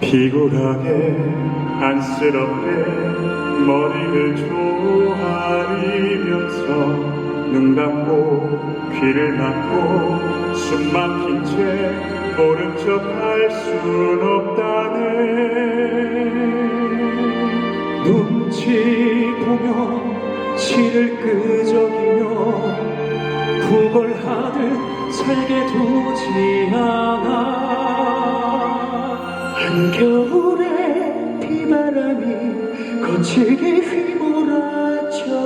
피곤하게 안쓰럽게 머리를 조아리면서 눈 감고 귀를 막고 숨 막힌 채 모른 척할 순 없다네. 눈치 보며 치를 끄적이며 구걸하듯 살게 두지 않아. 한겨울에 비바람이 거칠게 휘몰아쳐도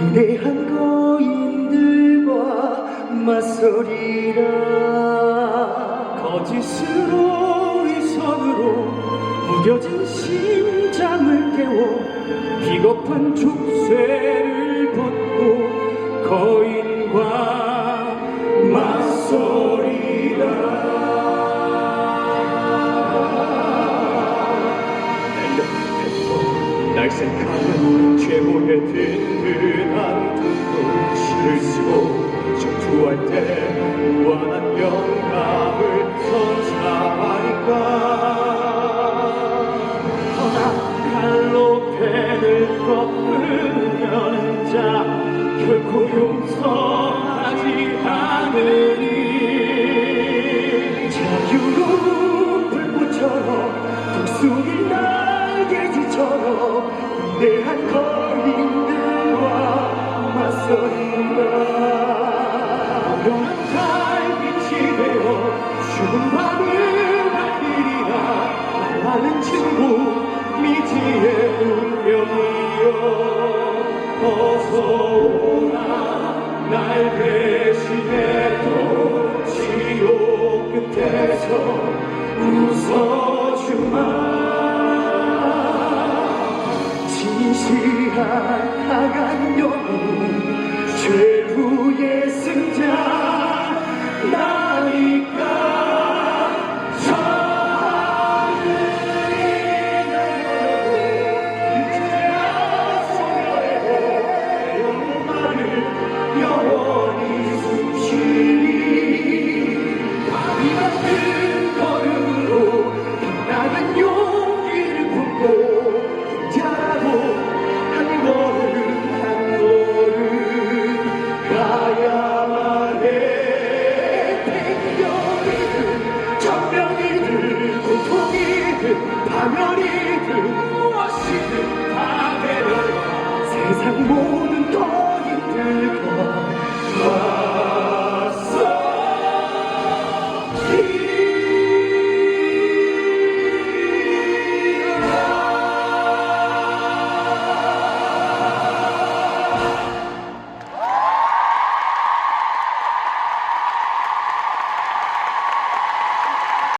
위대한 거인들과 맞서리라. 거짓으로 위선으로 무뎌진 심장을 깨워 비겁한 족쇄를 벗고 거인과 맞서리라. 날색하는 최고의 든든한 눈빛을 쓰고 전투할 때 무한한 영감을 선사하니까? 허나 칼로 펜을 꺾으려는 자 결코 용서하지 않으니. 자유로운 불꽃처럼 독수리 날개짓처럼 위대한 거 영원한 달빛이 되어 죽은 밤을 밝히리라. 나는 친구 미지의 운명이여 어서 오라. 날 대신해 도 지옥 끝에서 웃어주마. 진실한 강한 영웅 Marguerite